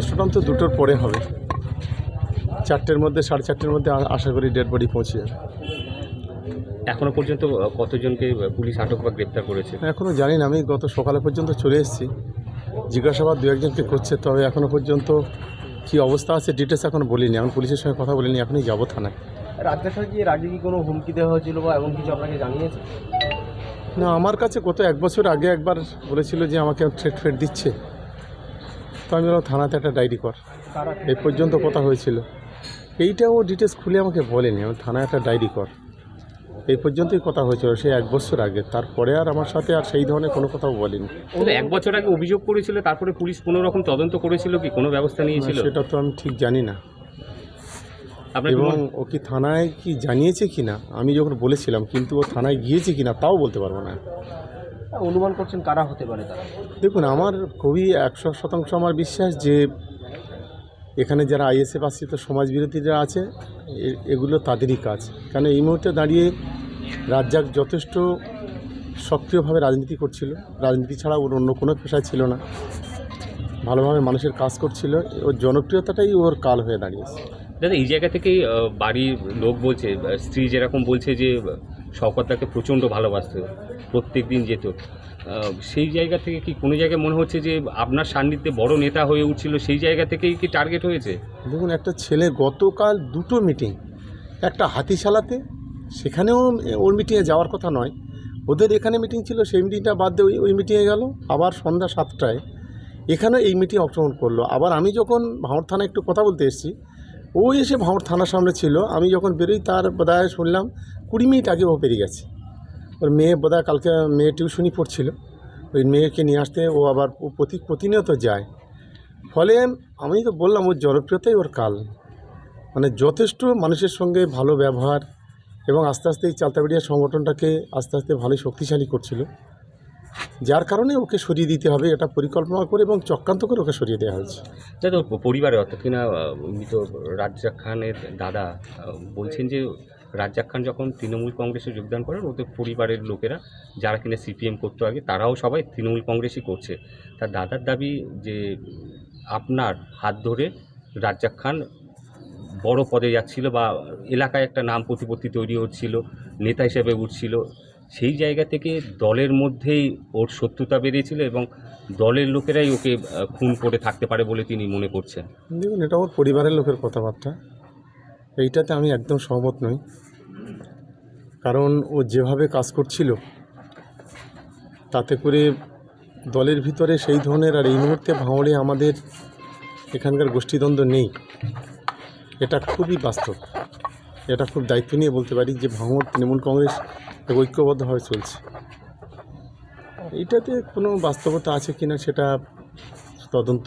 Post-mortem তো দুটোর পরে হবে। চারটের মধ্যে সাড়ে চারটের মধ্যে আশা করি ডেড বডি পৌঁছে যাবে। এখনও পর্যন্ত কতজনকে পুলিশ আটক বা গ্রেপ্তার করেছে? এখনও জানি না। আমি গত সকালে পর্যন্ত চলে এসেছি। জিজ্ঞাসাবাদ দু একজনকে করছে তবে এখনও পর্যন্ত কী অবস্থা আছে ডিটেলস এখন বলিনি। আমি পুলিশের সঙ্গে কথা বলিনি এখনই যাব থানায়। কি এর আগে কি কোনো হুমকি দেওয়া হয়েছিল বা এমন কিছু আপনাকে জানিয়েছে? না আমার কাছে গত এক বছর আগে একবার বলেছিল যে আমাকে থ্রেট ফ্রেট দিচ্ছে। তো আমি বললাম থানাতে একটা ডায়েরি কর। এই পর্যন্ত কথা হয়েছিল। এইটাও ডিটেলস খুলে আমাকে বলেনি। আমি থানায় একটা ডায়েরি কর। এই পর্যন্তই কথা হয়েছিল। সেই এক বছর আগে। তারপরে আর আমার সাথে আর সেই ধরনের কোনো কথাও বলেনি। এক বছর আগে অভিযোগ করেছিল তারপরে পুলিশ কোনো রকম তদন্ত করেছিল কি? কোনো ব্যবস্থা নিয়েছিল? সেটা তো আমি ঠিক জানি না। এবং ও কি থানায় কি জানিয়েছে কি না আমি যখন বলেছিলাম কিন্তু ও থানায় গিয়েছে কি না তাও বলতে পারব না। অনুমান করছেন কারা হতে পারে তারা? দেখুন আমার খুবই একশো শতাংশ আমার বিশ্বাস যে এখানে যারা আইএসএফ আশ্রিত সমাজবিরোধীরা আছে এগুলো তাদেরই কাজ। কারণ এই মুহূর্তে দাঁড়িয়ে রাজ্জাক যথেষ্ট সক্রিয়ভাবে রাজনীতি করছিল। রাজনীতি ছাড়া ওর অন্য কোনো পেশায় ছিল না। ভালোভাবে মানুষের কাজ করছিল। ওর জনপ্রিয়তাটাই ওর কাল হয়ে দাঁড়িয়েছে। দাদা এই জায়গা থেকেই বাড়ির লোক বলছে স্ত্রী যেরকম বলছে যে শওকতদাকে প্রচণ্ড ভালোবাসত প্রত্যেক দিন যেত সেই জায়গা থেকে কি কোনো জায়গায় মনে হচ্ছে যে আপনার সান্নিধ্যে বড় নেতা হয়ে উঠছিল, সেই জায়গা থেকেই কি টার্গেট হয়েছে? দেখুন, একটা ছেলে গতকাল দুটো মিটিং একটা হাতিশালাতে, সেখানেও ওর মিটিংয়ে যাওয়ার কথা নয়। ওদের এখানে মিটিং ছিল, সেই মিটিংটা বাদ দিয়ে ওই মিটিংয়ে গেল। আবার সন্ধ্যা সাতটায় এখানে এই মিটিং অংশগ্রহণ করল। আবার আমি যখন ভাঁড় থানায় একটু কথা বলতে এসেছি, ও এসে ভাঁড় থানার সামনে ছিল। আমি যখন বেরোই, তার বোধহয় শুনলাম কুড়ি মিনিট আগে ও বেরিয়ে গেছে। ওর মেয়ে বোধহয় কালকে মেয়ে টিউশনই পড়ছিল। ওই মেয়েকে নিয়ে আসতে ও আবার প্রতি প্রতিনিয়ত যায়। ফলে আমি তো বললাম, ওর জনপ্রিয়তাই ওর কাল। মানে যথেষ্ট মানুষের সঙ্গে ভালো ব্যবহার এবং আস্তে আস্তে এই চালতাবেড়িয়া সংগঠনটাকে আস্তে আস্তে ভালোই শক্তিশালী করছিল। যার কারণে ওকে সরিয়ে দিতে হবে, এটা পরিকল্পনা করে এবং চক্রান্ত করে ওকে সরিয়ে দেওয়া হয়েছে। ওর পরিবারে অর্থাৎ কিনা মৃত রাজ্জাক খানের দাদা বলছেন যে রাজ্জাক খান যখন তৃণমূল কংগ্রেসে যোগদান করেন, ওদের পরিবারের লোকেরা যারা কিনা সিপিএম করতো আগে, তারাও সবাই তৃণমূল কংগ্রেসই করছে। তার দাদার দাবি যে আপনার হাত ধরে রাজ্জাক খান বড় পদে যাচ্ছিল বা এলাকায় একটা নাম প্রতিপত্তি তৈরি হচ্ছিল, নেতা হিসেবে উঠছিল, সেই জায়গা থেকে দলের মধ্যেই ওর শত্রুতা বেড়েছিল এবং দলের লোকেরাই ওকে খুন করে থাকতে পারে বলে তিনি মনে করছেন। দেখুন, এটা ওর পরিবারের লোকের কথাবার্তা। এইটাতে আমি একদম সহমত নই। কারণ ও যেভাবে কাজ করছিল, তাতে করে দলের ভিতরে সেই ধরনের আর এই মুহূর্তে ভাঙড়ে আমাদের এখানকার গোষ্ঠীদ্বন্দ্ব নেই। এটা খুবই বাস্তব। এটা খুব দায়িত্ব নিয়ে বলতে পারি যে ভাঙড়, তৃণমূল কংগ্রেস ঐক্যবদ্ধভাবে চলছে। এইটাতে কোনো বাস্তবতা আছে কিনা সেটা তদন্ত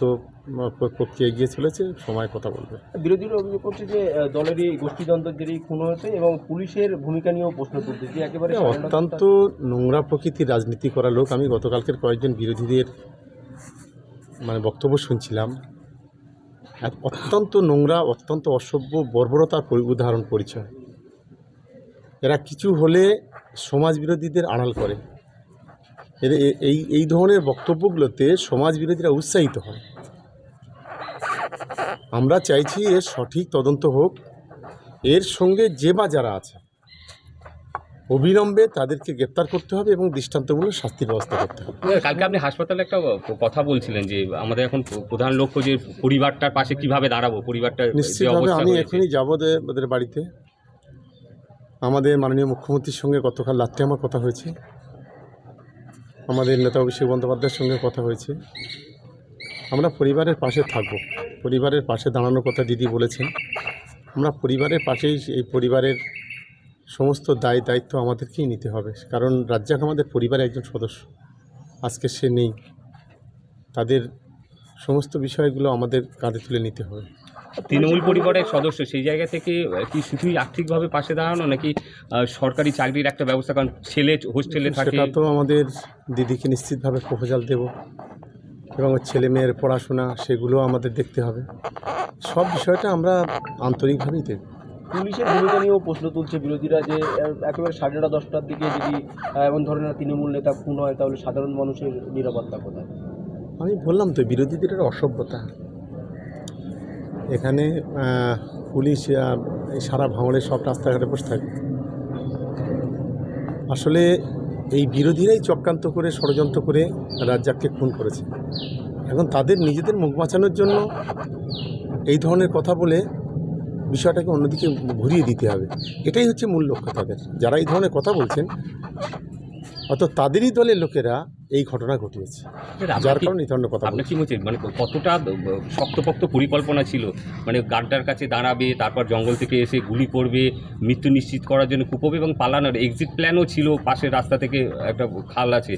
প্রক্রিয়া এগিয়ে চলেছে সময় কথা বলবে। বিরোধীরা অভিযোগ করছে যে দলেরই গোষ্ঠীদ্বন্দ্বদেরই খুন হয়েছে এবং পুলিশের ভূমিকা নিয়েও প্রশ্ন তুলছে যে একেবারে অত্যন্ত নোংরা প্রকৃতির রাজনীতি করা লোক। আমি গতকালকের কয়েকজন বিরোধীদের মানে বক্তব্য শুনছিলাম। এক অত্যন্ত নোংরা অত্যন্ত অসভ্য বর্বরতার উদাহরণ পরিচয়। এরা কিছু হলে সমাজ বিরোধীদের আড়াল করে। এই এই ধরনের বক্তব্যগুলোতে সমাজ বিরোধীরা উৎসাহিত হয়। আমরা চাইছি এর সঠিক তদন্ত হোক। এর সঙ্গে যে বা যারা আছে অবিলম্বে তাদেরকে গ্রেপ্তার করতে হবে এবং দৃষ্টান্তমূলক শাস্তির ব্যবস্থা করতে হবে। কালকে আপনি হাসপাতালে একটা কথা বলছিলেন যে আমাদের এখন প্রধান লক্ষ্য যে পরিবারটার পাশে কীভাবে দাঁড়াবো পরিবারটা নিশ্চিতভাবে আমি। এখনই যাব ওদের বাড়িতে। আমাদের মাননীয় মুখ্যমন্ত্রীর সঙ্গে গতকাল রাত্রে আমার কথা হয়েছে। আমাদের নেতা অভিষেক বন্দ্যোপাধ্যায়ের সঙ্গে কথা হয়েছে। আমরা পরিবারের পাশে থাকব। পরিবারের পাশে দাঁড়ানোর কথা দিদি বলেছেন। আমরা পরিবারের পাশেই এই পরিবারের সমস্ত দায়, দায়িত্ব আমাদেরকেই নিতে হবে। কারণ রাজ্জাক আমাদের পরিবারের একজন সদস্য। আজকে সে নেই। তাদের সমস্ত বিষয়গুলো আমাদের কাঁধে তুলে নিতে হবে। তৃণমূল পরিবারের সদস্য সেই জায়গা থেকে কি শুধুই আর্থিকভাবে পাশে দাঁড়ানো নাকি সরকারি চাকরির একটা ব্যবস্থা? কারণ ছেলে হোস্টেলে থাকে। তো আমাদের দিদিকে নিশ্চিতভাবে প্রপোজাল দেব। এবং ছেলে মেয়ের পড়াশোনা সেগুলো আমাদের দেখতে হবে। সব বিষয়টা আমরা আন্তরিকভাবেই দেখব পুলিশের ভূমিকা নিয়েও প্রশ্ন তুলছে বিরোধীরা যে একেবারে সাড়ে নটা দশটার দিকে যদি এমন ধরনের তৃণমূল নেতা খুন হয় তাহলে সাধারণ মানুষের নিরাপত্তা কোথায়? আমি বললাম তো বিরোধীদের অসভ্যতা। এখানে পুলিশ সারা ভাঙড়ে সব রাস্তাঘাটে বসে থাকে। আসলে এই বিরোধীরাই চক্রান্ত করে, ষড়যন্ত্র করে রাজ্জাককে খুন করেছে। এখন তাদের নিজেদের মুখ বাঁচানোর জন্য এই ধরনের কথা বলে বিষয়টাকে অন্যদিকে ঘুরিয়ে দিতে হবে। এটাই হচ্ছে মূল লক্ষ্য তাদের। যারা এই ধরনের কথা বলছেন অত তাদেরই দলের লোকেরা এই ঘটনা ঘটিয়েছে। যার কারণে এই ধরনের কথা আপনি কি বলছেন মানে কতটা শক্তপোক্ত পরিকল্পনা ছিল? মানে গাড্ডার কাছে দাঁড়াবে তারপর জঙ্গল থেকে এসে গুলি করবে মৃত্যু নিশ্চিত করার জন্য কুপবে এবং পালানোর এক্সিট প্ল্যানও ছিল পাশের রাস্তা থেকে একটা খাল আছে।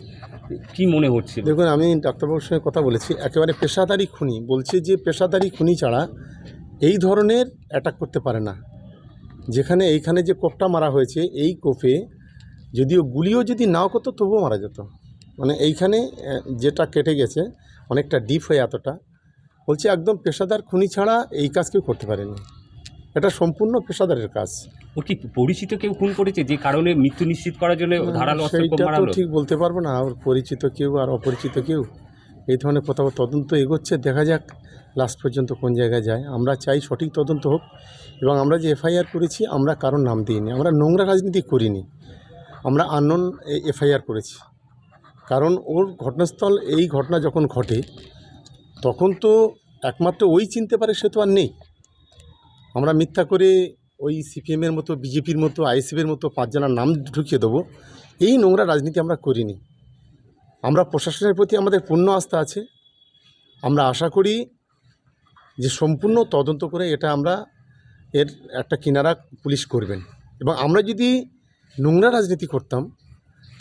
কি মনে হচ্ছে? দেখুন আমি ডাক্তারবাবুর সঙ্গে কথা বলেছি একেবারে পেশাদারি খুনি। বলছে যে পেশাদারি খুনি ছাড়া এই ধরনের অ্যাটাক করতে পারে না। যেখানে এইখানে যে কোপটা মারা হয়েছে এই কোপে যদিও গুলিও যদি নাও করতো তবুও মারা যেত। মানে এইখানে যেটা কেটে গেছে অনেকটা ডিপ হয়ে এতটা বলছে একদম পেশাদার খুনি ছাড়া এই কাজ কেউ করতে পারেনি। এটা সম্পূর্ণ পেশাদারের কাজ। ও কি পরিচিত কেউ খুন করেছে? যে কারণে মৃত্যু নিশ্চিত করার জন্য ধারালো সেইটা তো ঠিক বলতে পারব না আর পরিচিত কেউ আর অপরিচিত কেউ এই ধরনের কোথাও তদন্ত এগোচ্ছে দেখা যাক লাস্ট পর্যন্ত কোন জায়গায় যায়। আমরা চাই সঠিক তদন্ত হোক এবং আমরা যে এফআইআর করেছি আমরা কারোর নাম দিইনি আমরা নোংরা রাজনীতি করিনি। আমরা আননোন এফআইআর করেছি। কারণ ওর ঘটনাস্থল, এই ঘটনা যখন ঘটে, তখন তো একমাত্র ওই চিনতে পারে সে তো আর নেই। আমরা মিথ্যা করে ওই সিপিএমের মতো, বিজেপির মতো আইএসএফের মতো পাঁচজনের নাম ঢুকিয়ে দেবো, এই নোংরা রাজনীতি আমরা করিনি। আমরা প্রশাসনের প্রতি আমাদের পূর্ণ আস্থা আছে। আমরা আশা করি যে সম্পূর্ণ তদন্ত করে এটা আমরা এর একটা কিনারা পুলিশ করবেন। এবং আমরা যদি নোংরা রাজনীতি করতাম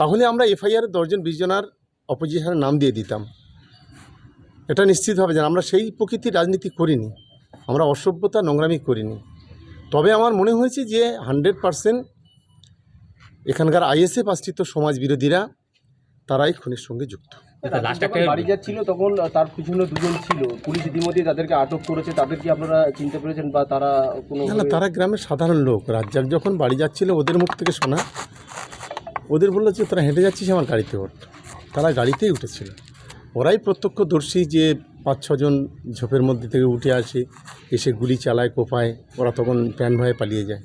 তাহলে আমরা এফআইআর দশজন বিশ জনার অপোজিশনের নাম দিয়ে দিতাম। এটা নিশ্চিত হবে যে আমরা সেই প্রকৃতির রাজনীতি করিনি। আমরা অসভ্যতা নোংরামি করিনি। তবে আমার মনে হয়েছে যে হান্ড্রেড পারসেন্ট এখানকার আইএসএফ আশ্রিত সমাজ বিরোধীরা তারাই খুনের সঙ্গে যুক্ত। লাস্ট বাড়ি যাচ্ছিল তখন তার পিছনে দুজন ছিল। পুলিশ ইতিমধ্যে তাদেরকে আটক করেছে। তাদের কি আপনারা চিনতে পেরেছেন বা তারা কোনো না তারা গ্রামের সাধারণ লোক। রাজ্জাক যখন বাড়ি যাচ্ছিল ওদের মুখ থেকে শোনা ওদের বলল যে, তারা হেঁটে যাচ্ছিস আমার গাড়িতে ওঠ। তারা গাড়িতেই উঠেছিল। ওরাই প্রত্যক্ষদর্শী যে পাঁচ ছজন ঝোপের মধ্যে থেকে উঠে আসে, এসে গুলি চালায়, কোপায়, ওরা তখন প্যান ভয়ে পালিয়ে যায়।